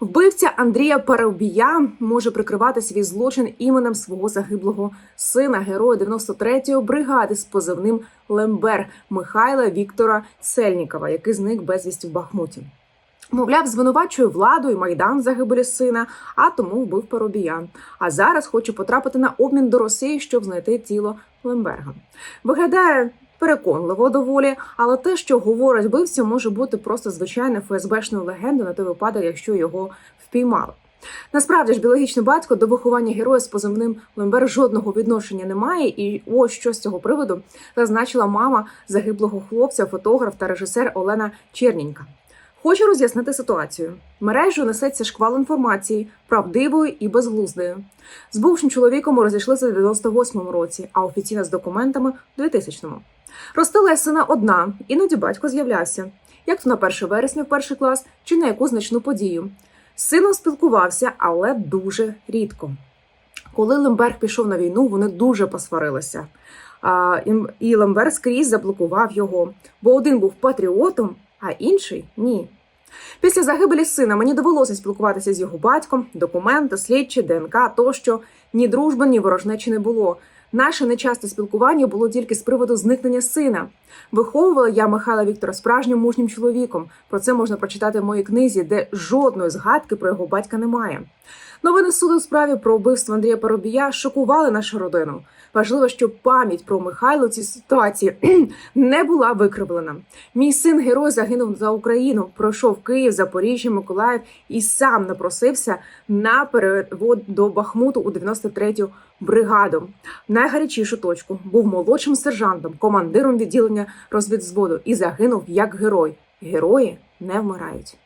Вбивця Андрія Парубія може прикривати свій злочин іменем свого загиблого сина, героя 93-ї бригади з позивним Лембер Михайла Віктора Цельнікова, який зник безвісті в Бахмуті. Мовляв, звинувачує владу і майдан загибелі сина, а тому вбив Парубія. А зараз хоче потрапити на обмін до Росії, щоб знайти тіло Лемберга. Виглядає переконливо доволі, але те, що говорить вбивця, може бути просто звичайною ФСБшною легендою на той випадок, якщо його впіймали. Насправді ж біологічний батько до виховання героя з позивним Лембер жодного відношення не має, і ось що з цього приводу зазначила мама загиблого хлопця, фотограф та режисер Олена Чернінька. Хочу роз'яснити ситуацію. Мережу несеться шквал інформації, правдивою і безглуздою. З бувшим чоловіком розійшлися в 98-му році, а офіційно з документами в 2000-му. Ростила сина одна, іноді батько з'являвся, як то на 1 вересня в перший клас чи на яку значну подію. З сином спілкувався, але дуже рідко. Коли Лемберг пішов на війну, вони дуже посварилися. А, і Лемберг скрізь заблокував його, бо один був патріотом, а інший ні. Після загибелі сина мені довелося спілкуватися з його батьком, документи, слідчі, ДНК тощо. Ні дружби, ні ворожнечі не було. Наше нечасте спілкування було тільки з приводу зникнення сина. Виховувала я Михайла Віктора справжнім мужнім чоловіком. Про це можна прочитати в моїй книзі, де жодної згадки про його батька немає. Новини суду у справі про вбивство Андрія Парубія шокували нашу родину. Важливо, щоб пам'ять про Михайла у цій ситуації не була викривлена. Мій син герой загинув за Україну, пройшов Київ, Запоріжжя, Миколаїв і сам напросився на перевод до Бахмуту у 93-ю бригаду. Найгарячішу точку був молодшим сержантом, командиром відділення розвідзводу і загинув як герой. Герої не вмирають.